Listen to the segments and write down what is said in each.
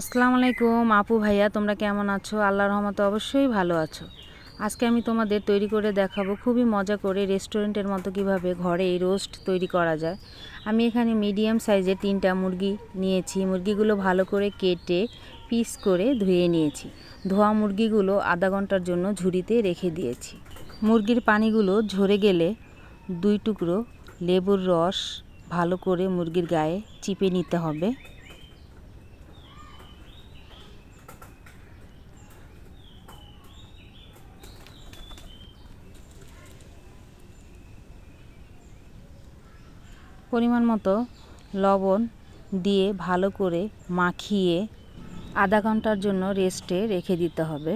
আসসালামু আলাইকুম আপু ভাইয়া, তোমরা কেমন আছো? আল্লাহর রহমতে অবশ্যই ভালো আছো। আজকে আমি তোমাদের তৈরি করে দেখাবো খুবই মজা করে রেস্টুরেন্টের মতো কীভাবে ঘরে এই রোস্ট তৈরি করা যায়। আমি এখানে মিডিয়াম সাইজের তিনটা মুরগি নিয়েছি। মুরগিগুলো ভালো করে কেটে পিস করে ধুয়ে নিয়েছি। ধোয়া মুরগিগুলো আধা ঘণ্টার জন্য ঝুড়িতে রেখে দিয়েছি। মুরগির পানিগুলো ঝরে গেলে দুই টুকরো লেবুর রস ভালো করে মুরগির গায়ে চিপে নিতে হবে। পরিমাণ মতো লবণ দিয়ে ভালো করে মাখিয়ে আধা ঘণ্টার জন্য রেস্টে রেখে দিতে হবে।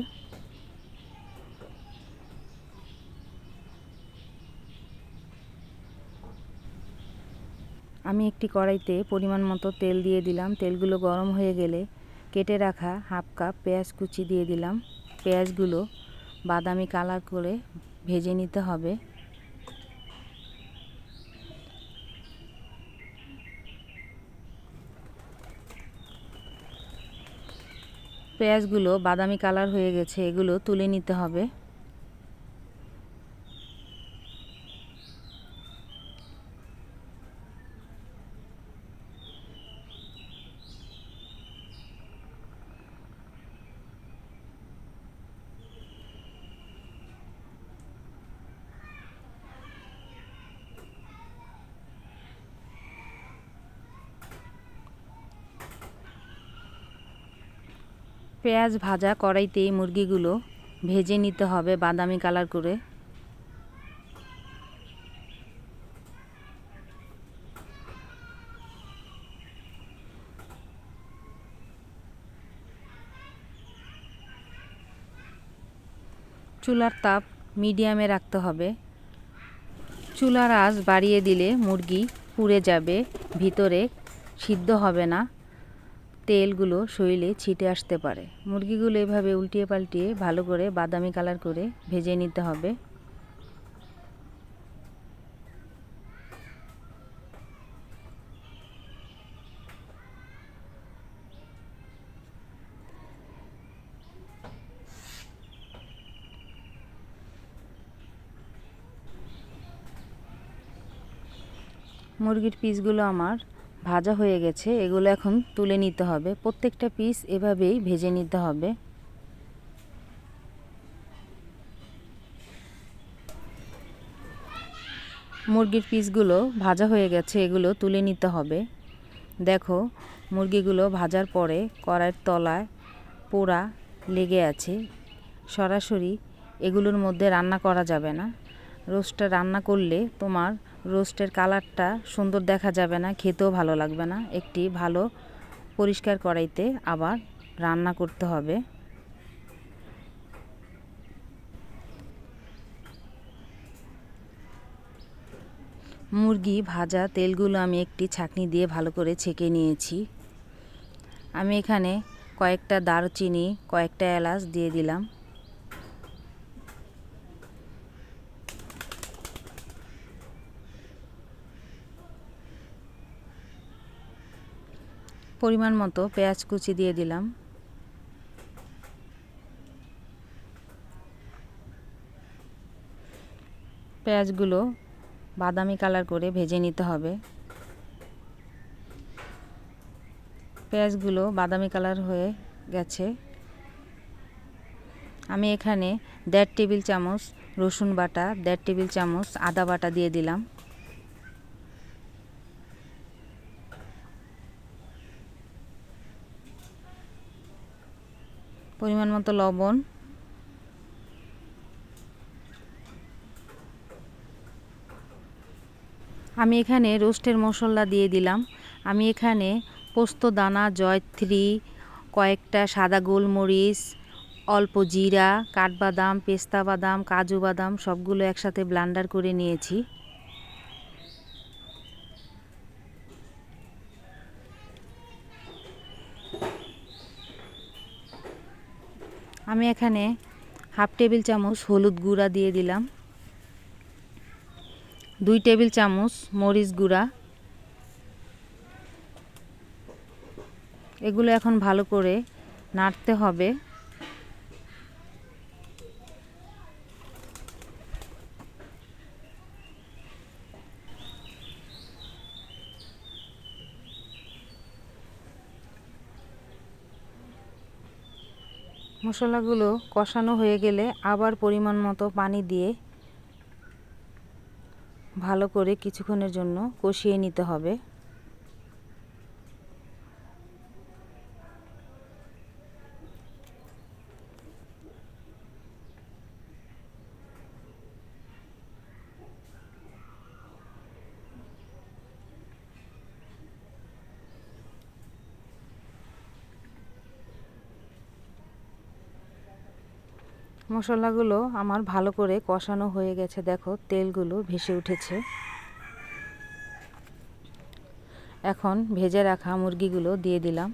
আমি একটি কড়াইতে পরিমাণ মতো তেল দিয়ে দিলাম। তেলগুলো গরম হয়ে গেলে কেটে রাখা হাফ কাপ পেঁয়াজ কুচি দিয়ে দিলাম। পেঁয়াজগুলো বাদামি কালার করে ভেজে নিতে হবে। পেঁয়াজগুলো বাদামি কালার হয়ে গেছে এগুলো তুলে নিতে হবে। পেঁয়াজ ভাজা কড়াইতেই মুরগিগুলো ভেজে নিতে হবে বাদামি কালার করে। চুলার তাপ মিডিয়ামে রাখতে হবে। চুলার আঁচ বাড়িয়ে দিলে মুরগি পুড়ে যাবে, ভিতরে সিদ্ধ হবে না। তেলগুলো শরীরে ছিটে আসতে পারে। মুরগিগুলো এভাবে উল্টিয়ে পাল্টিয়ে ভালো করে বাদামি কালার করে ভেজে নিতে হবে। মুরগির পিসগুলো আমার ভাজা হয়ে গেছে, এগুলো এখন তুলে নিতে হবে। প্রত্যেকটা পিস এভাবেই ভেজে নিতে হবে। মুরগির পিসগুলো ভাজা হয়ে গেছে, এগুলো তুলে নিতে হবে। দেখো, মুরগিগুলো ভাজার পরে কড়াইয়ের তলায় পোড়া লেগে আছে। সরাসরি এগুলোর মধ্যে রান্না করা যাবে না। রোস্টটা রান্না করলে তোমার রোস্টের কালারটা সুন্দর দেখা যাবে না, খেতেও ভালো লাগবে না। একটি ভালো পরিষ্কার কড়াইতে আবার রান্না করতে হবে। মুরগি ভাজা তেলগুলো আমি একটি ছাকনি দিয়ে ভালো করে ছেঁকে নিয়েছি। আমি এখানে কয়েকটা দারচিনি, কয়েকটা এলাচ দিয়ে দিলাম। পরিমাণ মতো পেঁয়াজ কুচি দিয়ে দিলাম। পেঁয়াজগুলো বাদামি কালার করে ভেজে নিতে হবে। পেঁয়াজগুলো বাদামি কালার হয়ে গেছে। আমি এখানে দেড় টেবিল চামচ রসুন বাটা, দেড় টেবিল চামচ আদা বাটা দিয়ে দিলাম। পরিমাণ মতো লবণ। আমি এখানে রোস্টের মশলা দিয়ে দিলাম। আমি এখানে পোস্ত, দানা, জয়ত্রী, কয়েকটা সাদা গোলমরিচ, অল্প জিরা, কাঠবাদাম, পেস্তা বাদাম, কাজু বাদাম সবগুলো একসাথে ব্লান্ডার করে নিয়েছি। আমি এখানে হাফ টেবিল চামচ হলুদ গুঁড়া দিয়ে দিলাম, দুই টেবিল চামচ মরিচ গুঁড়া। এগুলো এখন ভালো করে নাড়তে হবে। মশলাগুলো কষানো হয়ে গেলে আবার পরিমাণ মতো পানি দিয়ে ভালো করে কিছুক্ষণের জন্য কষিয়ে নিতে হবে। মশলাগুলো আমার ভালো করে কষানো হয়ে গেছে, দেখো তেলগুলো ভেসে উঠেছে। এখন ভেজে রাখা মুরগিগুলো দিয়ে দিলাম।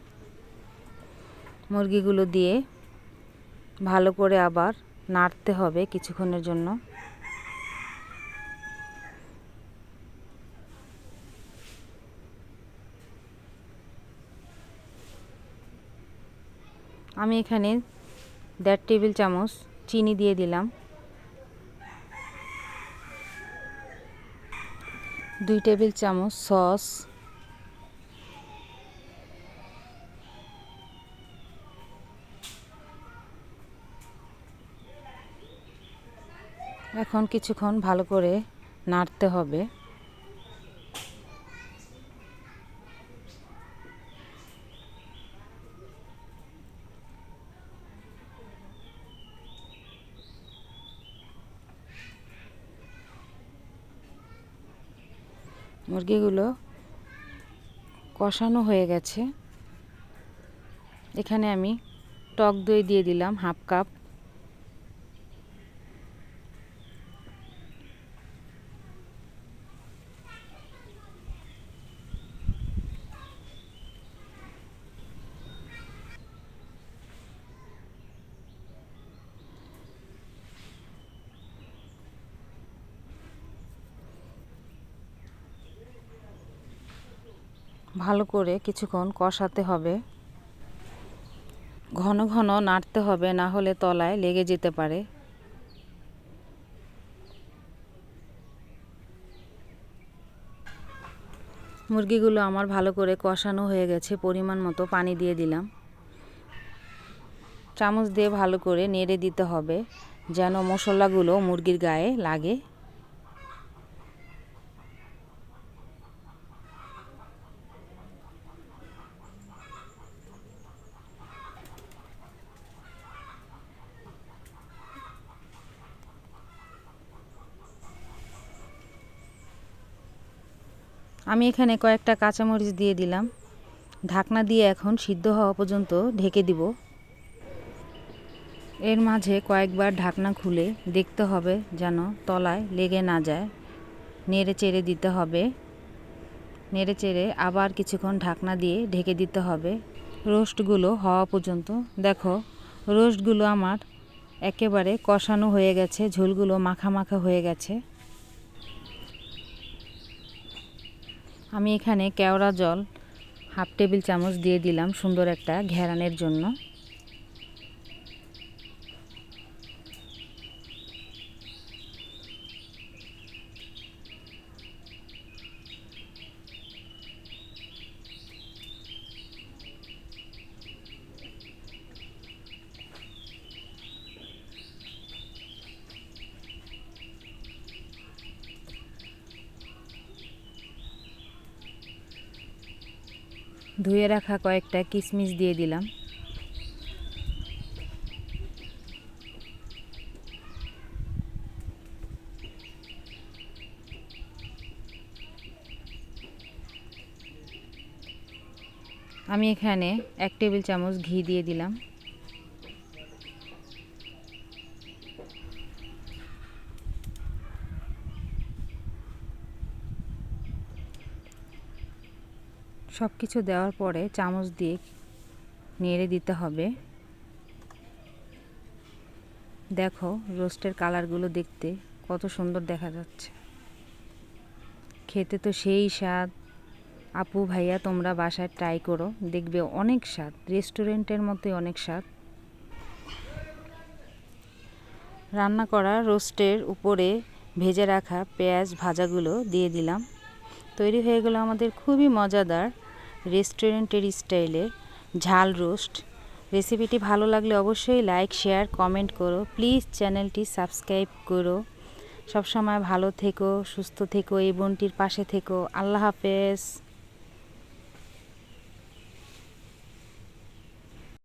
মুরগিগুলো দিয়ে ভালো করে আবার নাড়তে হবে কিছুক্ষণের জন্য। আমি এখানে দেড় টেবিল চামচ চিনি দিয়ে দিলাম। দুই টেবিল চামচ সস। এখন কিছুক্ষণ ভালো করে নাড়তে হবে। মুরগিগুলো কষানো হয়ে গেছে। এখানে আমি টক দই দিয়ে দিলাম হাফ কাপ। ভালো করে কিছুক্ষণ কষাতে হবে। ঘন ঘন নাড়তে হবে, না হলে তলায় লেগে যেতে পারে। মুরগিগুলো আমার ভালো করে কষানো হয়ে গেছে, পরিমাণ মতো পানি দিয়ে দিলাম। চামচ দিয়ে ভালো করে নেড়ে দিতে হবে, যেন মশলাগুলো মুরগির গায়ে লাগে। আমি এখানে কয়েকটা কাঁচামরিচ দিয়ে দিলাম। ঢাকনা দিয়ে এখন সিদ্ধ হওয়া পর্যন্ত ঢেকে দিব। এর মাঝে কয়েকবার ঢাকনা খুলে দেখতে হবে যেন তলায় লেগে না যায়। নেড়ে চেড়ে দিতে হবে। নেড়ে চেড়ে আবার কিছুক্ষণ ঢাকনা দিয়ে ঢেকে দিতে হবে। রোস্টগুলো হওয়া পর্যন্ত। দেখো, রোস্টগুলো আমার একেবারে কষানো হয়ে গেছে, ঝোলগুলো মাখা মাখা হয়ে গেছে। আমি এখানে কেওড়া জল হাফ টেবিল চামচ দিয়ে দিলাম সুন্দর একটা ঘেরানের জন্য। ধুয়ে রাখা কয়েকটা কিশমিশ দিয়ে দিলাম। আমি এখানে এক টেবিল চামচ ঘি দিয়ে দিলাম। সব কিছু দেওয়ার পরে চামচ দিয়ে নেড়ে দিতে হবে। দেখো, রোস্টের কালারগুলো দেখতে কত সুন্দর দেখা যাচ্ছে। খেতে তো সেই স্বাদ। আপু, ভাইয়া, তোমরা বাসায় ট্রাই করো, দেখবে অনেক স্বাদ। রেস্টুরেন্টের মতোই অনেক স্বাদ। রান্না করা রোস্টের উপরে ভেজে রাখা পেঁয়াজ ভাজাগুলো দিয়ে দিলাম। তৈরি হয়ে গেল আমাদের খুবই মজাদার রেস্টুরেন্টের স্টাইলে ঝাল রোস্ট। রেসিপিটি ভালো লাগলে অবশ্যই লাইক, শেয়ার, কমেন্ট করো। প্লিজ চ্যানেলটি সাবস্ক্রাইব করো। সবসময় ভালো থেকো, সুস্থ থেকো, এই বোনটির পাশে থেকো। আল্লাহ হাফেজ।